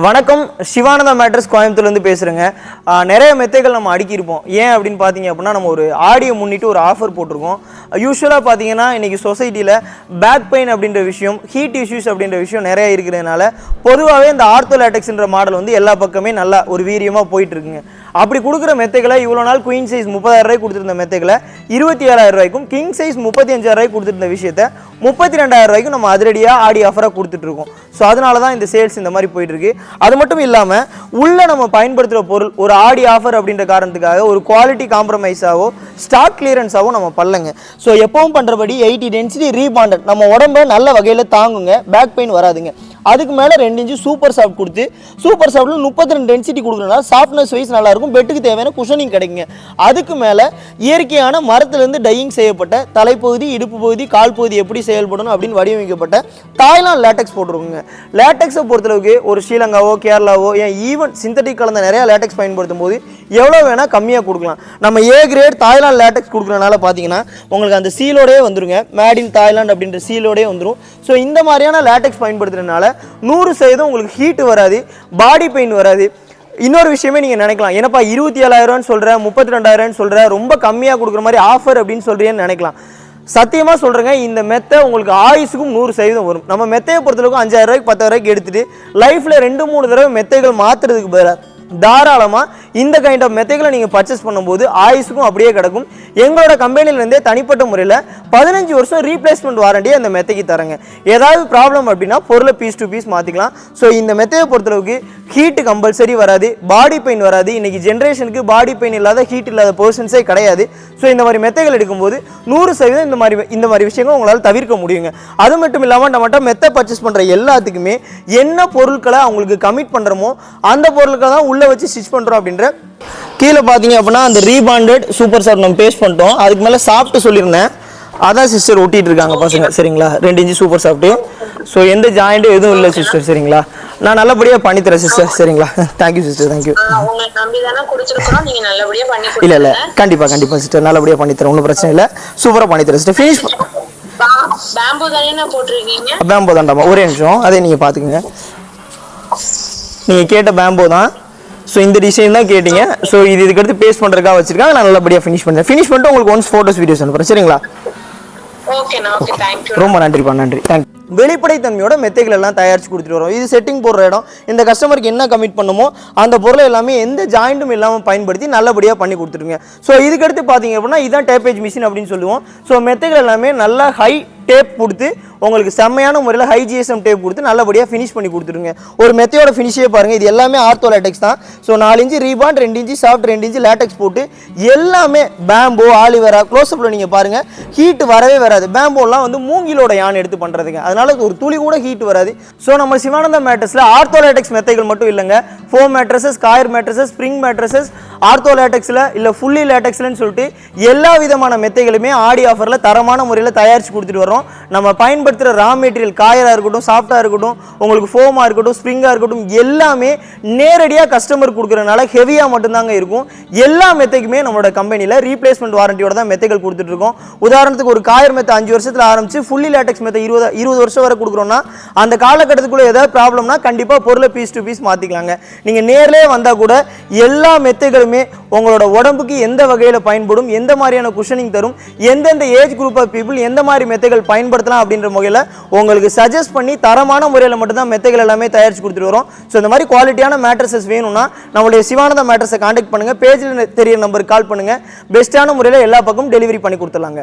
வணக்கம். சிவானந்தா மேட்ரஸ் கோயம்புத்தூர்லேருந்து பேசுகிறேங்க நிறைய மெத்தைகள் நம்ம அடுக்கியிருப்போம். ஏன் அப்படின்னு பார்த்தீங்க அப்படின்னா நம்ம ஒரு ஆடியை முன்னிட்டு ஒரு ஆஃபர் போட்டிருக்கோம். யூஸ்வலாக பார்த்தீங்கன்னா இன்றைக்கி சொசைட்டியில் பேக் பெயின் அப்படின்ற விஷயம் ஹீட் இஷ்யூஸ் அப்படின்ற விஷயம் நிறைய இருக்கிறதுனால பொதுவாகவே இந்த ஆர்த்தோலேட்டக்ஸ்ன்ற மாடல் வந்து எல்லா பக்கமே நல்லா ஒரு வீரியமாக போயிட்டு இருக்குங்க அப்படி கொடுக்குற மெத்தைகளை இவ்வளோ நாள் குயின் சைஸ் முப்பதாயிரம் ரூபாய் கொடுத்துருந்த மெத்தைகளை இருபத்தி ஏழாயிரம் ரூபாய்க்கும் கிங் சைஸ் முப்பத்தி அஞ்சாயிரம் கொடுத்துருந்த விஷயத்த முப்பத்தி ரெண்டாயிரம் ரூபாய்க்கும் நம்ம அதிரடியாக ஆடி ஆஃபராக கொடுத்துட்ருக்கோம் ஸோ அதனால தான் இந்த சேல்ஸ் இந்த மாதிரி போயிட்டு இருக்கு அது மட்டும் இல்லாமல் உள்ளே நம்ம பயன்படுத்துகிற பொருள் ஒரு ஆடி ஆஃபர் அப்படின்ற காரணத்துக்காக ஒரு குவாலிட்டி காம்ப்ரமைஸாகவோ ஸ்டாக் கிளியரன்ஸாகவோ நம்ம பண்ணலங்க. ஸோ எப்பவும் பண்ணுறபடி எயிட்டி டென்சிட்டி ரீபாண்டட் நம்ம உடம்ப நல்ல வகையில் தாங்குங்க. பேக் பெயின் வராதுங்க. அதுக்கு மேலே ரெண்டு இன்ச்சு சூப்பர் சாஃப்ட் கொடுத்து சூப்பர் சாஃப்ட்டில் முப்பத்தி ரெண்டு டென்சிட்டி கொடுக்குறதுனால சாஃப்ட்னஸ் வைஸ் நல்லாயிருக்கும். பெட்டுக்கு தேவையான குஷனிங் கிடைக்குங்க. அதுக்கு மேலே இயற்கையான மரத்துலேருந்து டையிங் செய்யப்பட்ட தலைப்பகுதி இடுப்பு பகுதி கால் பகுதி எப்படி செயல்படணும் அப்படின்னு வடிவமைக்கப்பட்ட தாய்லாந்து லேட்டக்ஸ் போட்டிருக்குங்க. லேட்டக்ஸை பொறுத்தளவுக்கு ஒரு ஸ்ரீலங்காவோ கேரளாவோ ஏன் ஈவன் சிந்தட்டிக் கலந்த நிறையா லேட்டக்ஸ் பயன்படுத்தும் போது எவ்வளோ வேணால் கம்மியாக கொடுக்கலாம். நம்ம ஏ கிரேட் தாய்லாந்து லேட்டக்ஸ் கொடுக்குறனால பார்த்தீங்கன்னா உங்களுக்கு அந்த சீலோடே வந்துருங்க. மேட் இன் தாய்லாந்து அப்படின்ற சீலோடே வந்துடும் ஸோ இந்த மாதிரியான லேட்டக்ஸ் பயன்படுத்துறதுனால நூறு சதவீதம் உங்களுக்கு ஹீட்டு வராது பாடி பெயின் வராது. இன்னொரு விஷயமே நீங்கள் நினைக்கலாம். ஏன்னாப்பா இருபத்தி ஏழாயிரம்னு சொல்கிறேன் முப்பத்தி ரெண்டாயிரம்னு சொல்கிறேன் ரொம்ப கம்மியாக கொடுக்குற மாதிரி ஆஃபர் அப்படின்னு சொல்கிறேன்னு நினைக்கலாம். சத்தியமாக சொல்கிறேங்க இந்த மெத்தை உங்களுக்கு ஆயுஸுக்கும் நூறு சதவீதம் வரும். நம்ம மெத்தையை பொறுத்தளவுக்கு அஞ்சாயிரம் ரூபாய்க்கு பத்தாயிரம் ரூபாய்க்கு எடுத்துகிட்டு லைஃப்பில் ரெண்டு மூணு தடவை மெத்தைகள் மாற்றுறதுக்கு பதிலாக தாராளமாக இந்த கைண்ட் ஆஃப் மெத்தைகளை நீங்கள் பர்ச்சேஸ் பண்ணும்போது ஆயுஸுக்கும் அப்படியே கிடக்கும். எங்களோட கம்பெனிலேருந்தே தனிப்பட்ட முறையில் பதினஞ்சு வருஷம் ரீப்ளேஸ்மெண்ட் வாரண்டியை அந்த மெத்தைக்கு தரங்க. ஏதாவது ப்ராப்ளம் அப்படின்னா பொருளை பீஸ் டு பீஸ் மாற்றிக்கலாம் ஸோ இந்த மெத்தையை பொறுத்தளவுக்கு ஹீட்டு கம்பல்சரி வராது. பாடி பெயின் வராது. இன்றைக்கி ஜென்ரேஷனுக்கு பாடி பெயின் இல்லாத ஹீட் இல்லாத பர்சன்ஸே கிடையாது. ஸோ இந்த மாதிரி மெத்தைகள் எடுக்கும்போது நூறு சதவீதம் இந்த மாதிரி இந்த மாதிரி விஷயங்கள் உங்களால் தவிர்க்க முடியுங்க. அது மட்டும் இல்லாமல் நம்மகிட்ட மெத்தை பர்ச்சேஸ் பண்ணுற எல்லாத்துக்குமே என்ன பொருட்களை அவங்களுக்கு கமிட் பண்ணுறோமோ அந்த பொருட்களை தான் உள்ளே வச்சு ஸ்டிச் பண்ணுறோம் அப்படின்ற கீழே பார்த்தீங்க அப்படின்னா அந்த ரீபாண்டட் சூப்பர் சார் நம்ம பேஸ்ட் பண்ணிட்டோம். அதுக்கு மேலே சாப்பிட்டு சொல்லியிருந்தேன். அதான் சிஸ்டர் ஒட்டிட்டு இருக்காங்க பசங்க. சரிங்களா? ரெண்டு இன்ச்சு சூப்பர் சாஃப்ட்டு ஸோ எந்த ஜாயிண்ட்டும் எதுவும் இல்லை சிஸ்டர் சரிங்களா? நான் நல்லபடியாக பண்ணித்தரேன் சிஸ்டர் சரிங்களா? தேங்க்யூ சிஸ்டர் தேங்க்யூ இல்லை இல்லை. கண்டிப்பாக கண்டிப்பாக சிஸ்டர் நல்லபடியாக பண்ணித்தரேன். ஒன்றும் பிரச்சனை இல்லை. சூப்பராக பண்ணித்தரேன் சிஸ்டர் ஃபினிஷ் பேம்போ தான்டாமா ஒரே நிமிஷம். அதை நீங்கள் பார்த்துக்குங்க நீங்கள் கேட்ட பேம்போ தான். ஸோ இந்த டிசைன் தான் கேட்டீங்க. ஸோ இது இதுக்கடுத்து பேஸ்ட் பண்ணுறதுக்காக வச்சிருக்காங்க. நான் நல்லபடியாக ஃபினிஷ் பண்ணுறேன் ஃபினிஷ் பண்ணிட்டு உங்களுக்கு ஒன்ஸ் ஃபோட்டோஸ் வீடியோஸ் அனுப்புறேன். சரிங்களா? தேங்க்யூ ரொம்ப நன்றிப்பா நன்றி. தேங்க் வெளிப்படைத்தன்மையோட மெத்தைகள் எல்லாம் தயாரிச்சு கொடுத்துட்டு வரோம். இது செட்டிங் போடுற இடம். இந்த கஸ்டமருக்கு என்ன கமிட் பண்ணுமோ அந்த பொருளை எல்லாமே எந்த ஜாயிண்ட்டும் இல்லாமல் பயன்படுத்தி நல்லபடியாக பண்ணி கொடுத்துருங்க. ஸோ இதுக்கடுத்து பார்த்தீங்க அப்படின்னா இதான் டேப்பேஜ் மிஷின் அப்படின்னு சொல்லுவோம். ஸோ மெத்தைகள் எல்லாமே நல்லா ஹை டேப் கொடுத்து உங்களுக்கு செம்மையான முறையில் ஹை ஜிஎஸ்எம் டேப் கொடுத்து நல்லபடியாக ஃபினிஷ் பண்ணி கொடுத்துருங்க. ஒரு மெத்தையோட ஃபினிஷே பாருங்கள் இது எல்லாமே ஆர்த்தோ லேட்டெக்ஸ் தான். ஸோ நாலு இன்ச்சு ரீபாண்ட் ரெண்டு இன்ச்சு சாஃப்ட் ரெண்டு இன்ச்சு லேட்டெக்ஸ் போட்டு எல்லாமே பேம்போ ஆலிவேரா க்ளோஸ்அப்பில் நீங்கள் பாருங்கள் ஹீட் வரவே வராது. பேம்போலாம் வந்து மூங்கிலோட யான் எடுத்து பண்ணுறதுங்க அதனால ஒரு துளி கூட ஹீட் வராது. ஸோ நம்ம சிவானந்த மேட்ரஸில் ஆர்த்தோ லேட்டெக்ஸ் மெத்தைகள் மட்டும் இல்லைங்க. Foam mattresses coir mattresses spring mattresses ortho லேட்டக்ஸில் இல்லை ஃபுல்லி லேட்டக்ஸ்லன்னு சொல்லிட்டு எல்லா விதமான மெத்தைகளுமே ஆடி ஆஃபரில் தரமான முறையில் தயாரித்து கொடுத்துட்டு வரோம் நம்ம பயன்படுத்துகிற ரா மெட்டீரியல் காயராக இருக்கட்டும் சாஃப்டாக இருக்கட்டும் உங்களுக்கு ஃபோமாக இருக்கட்டும் ஸ்ப்ரிங்காக இருக்கட்டும் எல்லாமே நேரடியாக கஸ்டமர் கொடுக்குறதுனால ஹெவியாக மட்டும்தாங்க இருக்கும். எல்லா மெத்தைக்குமே நம்மளோட கம்பெனியில் ரீப்ளேஸ்மெண்ட் வாரண்டியோட தான் மெத்தைகள் கொடுத்துட்ருக்கோம் உதாரணத்துக்கு ஒரு காயர் மெத்தை அஞ்சு வருஷத்தில் ஆரம்பிச்சு ஃபுல்லி லேட்டக்ஸ் மெத்தை இருபது இருபது வருஷம் வரை கொடுக்குறோன்னா அந்த காலகட்டத்துக்குள்ளே ஏதாவது ப்ராப்ளம்னா கண்டிப்பாக பொருளை பீஸ் டு பீஸ் மாற்றிக்கலாங்க நீங்கள் நேர்லேயே வந்தால் கூட எல்லா மெத்தைகளுமே உங்களோட உடம்புக்கு எந்த வகையில் பயன்படும் எந்த மாதிரியான குஷனிங் தரும் எந்தெந்த ஏஜ் குரூப் ஆஃப் பீப்புள் எந்த மாதிரி மெத்தைகள் பயன்படுத்தலாம் அப்படின்ற வகையில் உங்களுக்கு சஜஸ்ட் பண்ணி தரமான முறையில் மட்டும்தான் மெத்தைகள் எல்லாமே தயாரித்து கொடுத்துட்டு வரோம். ஸோ இந்த மாதிரி குவாலிட்டியான மேட்ரஸஸ் வேணும்னா நம்மளுடைய சிவானந்த மேட்ரஸை காண்டாக்ட் பண்ணுங்கள் பேஜில் தெரியிற நம்பருக்கு கால் பண்ணுங்கள் பெஸ்ட்டான முறையில் எல்லா பக்கமும் டெலிவரி பண்ணி கொடுத்துடலாங்க.